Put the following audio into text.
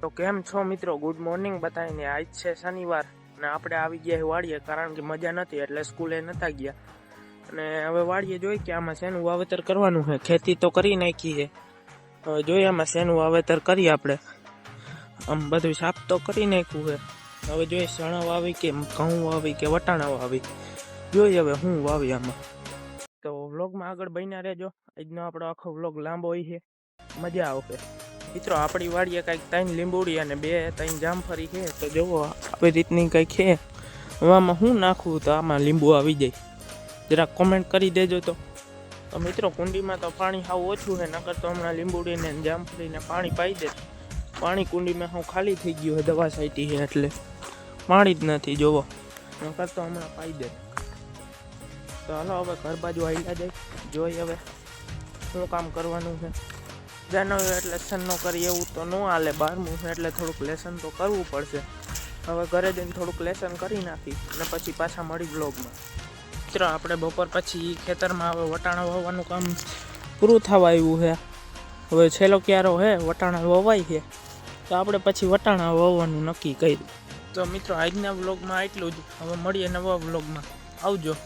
તો કેમ છો મિત્રો? ગુડ મોર્નિંગ બતાવીને આજ છે શનિવાર અને આપણે આવી ગયા વાડીએ કારણ કે મજા નથી એટલે સ્કૂલે નતા ગયા. અને હવે વાડીએ જોઈ કે આમાં શેનું વાવેતર કરવાનું છે. ખેતી તો કરી નાખી છે. હવે જોઈએ આમાં શેનું વાવેતર કરીએ આપણે. આમ બધું સાફ તો કરી નાખ્યું છે. હવે જોઈએ ચણા વાવી કે ઘઉં વાવી કે વટાણા વાવી. જોઈએ હવે હું વાવી આમાં. તો વ્લોગમાં આગળ બન્યા રહેજો. આજનો આપણો આખો વ્લોગ લાંબો હોય છે. મજા આવશે. મિત્રો, આપણી વાડીએ કંઈક ત્રણ લીંબોડી અને બે ત્રણ જામફળી છે, તો જુઓ, આવી રીતની કંઈક છે. હવે આમાં શું નાખવું તો આમાં લીંબુ આવી જાય. જરાક કોમેન્ટ કરી દેજો તો. તો મિત્રો, કુંડીમાં તો પાણી સાવ ઓછું છે, નકર તો હમણાં લીંબુડીને જામફળીને પાણી પાઈ દે. પાણી કુંડીમાં હું ખાલી થઈ ગયું છે, દવા સાઈટી છે, એટલે પાણી જ નથી જોવો નકર તો હમણાં પાઈ દે. તો હાલો, હવે ઘર બાજુ આવી જાય. જોઈ હવે શું કામ કરવાનું છે. જાનવી એટલે લેસન કરીએ કરી એવું તો ન હાલે, બારમું એટલે થોડુંક લેસન તો કરવું પડશે. હવે ઘરે જઈને થોડુંક લેસન કરી નાખી અને પછી પાછા મળી બ્લોગમાં મિત્રો આપણે બપોર પછી ખેતરમાં હવે વટાણા વાવવાનું કામ પૂરું થવા આવ્યું છે. હવે છેલ્લો ક્યારો છે, વટાણા વવાય છે. તો આપણે પછી વટાણા વાવવાનું નક્કી કર્યું. તો મિત્રો, આજના વ્લોગમાં એટલું જ. હવે મળીએ નવા વ્લોગમાં આવજો.